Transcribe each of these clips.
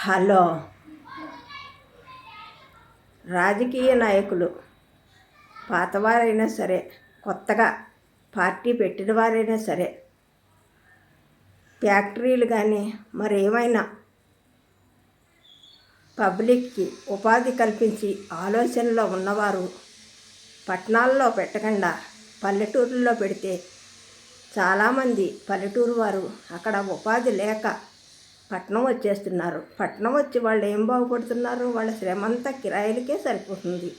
Hello. రాజకీయ నాయకులు పాతవారైనా సరే కొత్తగా పార్టీ పెట్టిన వారైనా సరే ఫ్యాక్టరీలు కానీ మరేమైనా పబ్లిక్కి ఉపాధి కల్పించి ఆలోచనలో ఉన్నవారు పట్టణాల్లో పెట్టకుండా పల్లెటూరుల్లో పెడితే చాలామంది పల్లెటూరు వారు అక్కడ ఉపాధి లేక పట్నం వచ్చేస్తున్నారు. పట్నం వచ్చి వాళ్ళు ఏం బాగుపడుతున్నారు? వాళ్ళ శ్రమ అంతా కిరాయిలకే సరిపోతుంది.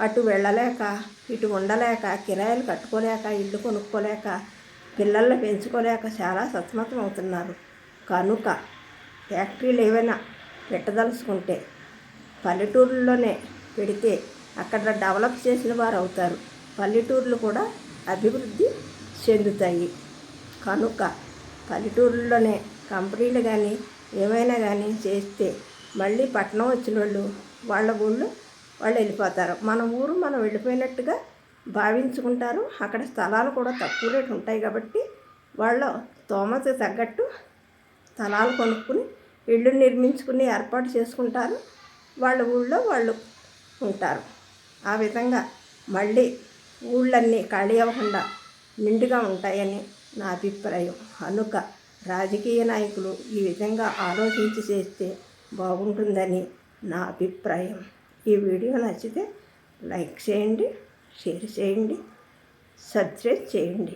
అటు వెళ్ళలేక ఇటు ఉండలేక కిరాయిలు కట్టుకోలేక ఇల్లు కొనుక్కోలేక పిల్లల్ని పెంచుకోలేక చాలా సతమతం అవుతున్నారు. కనుక ఫ్యాక్టరీలు ఏవైనా పెట్టదలుచుకుంటే పల్లెటూరులోనే పెడితే అక్కడ డెవలప్ చేసిన వారు అవుతారు. పల్లెటూర్లు కూడా అభివృద్ధి చెందుతాయి. కనుక పల్లెటూరులోనే కంపెనీలు కానీ ఏమైనా కానీ చేస్తే మళ్ళీ పట్టణం వచ్చిన వాళ్ళు వాళ్ళ ఊళ్ళో వాళ్ళు వెళ్ళిపోతారు. మన ఊరు మనం వెళ్ళిపోయినట్టుగా భావించుకుంటారు. అక్కడ స్థలాలు కూడా తక్కువ రేటు ఉంటాయి కాబట్టి వాళ్ళు తోమత తగ్గట్టు స్థలాలు కొనుక్కుని ఇళ్ళు నిర్మించుకుని ఏర్పాటు చేసుకుంటారు. వాళ్ళ ఊళ్ళో వాళ్ళు ఉంటారు. ఆ విధంగా మళ్ళీ ఊళ్ళన్నీ ఖాళీ అవ్వకుండా నిండుగా ఉంటాయని నా అభిప్రాయం. కనుక రాజకీయ నాయకులు ఈ విధంగా ఆలోచించి చేస్తే బాగుంటుందని నా అభిప్రాయం. ఈ వీడియో నచ్చితే లైక్ చేయండి షేర్ చేయండి సబ్స్క్రైబ్ చేయండి.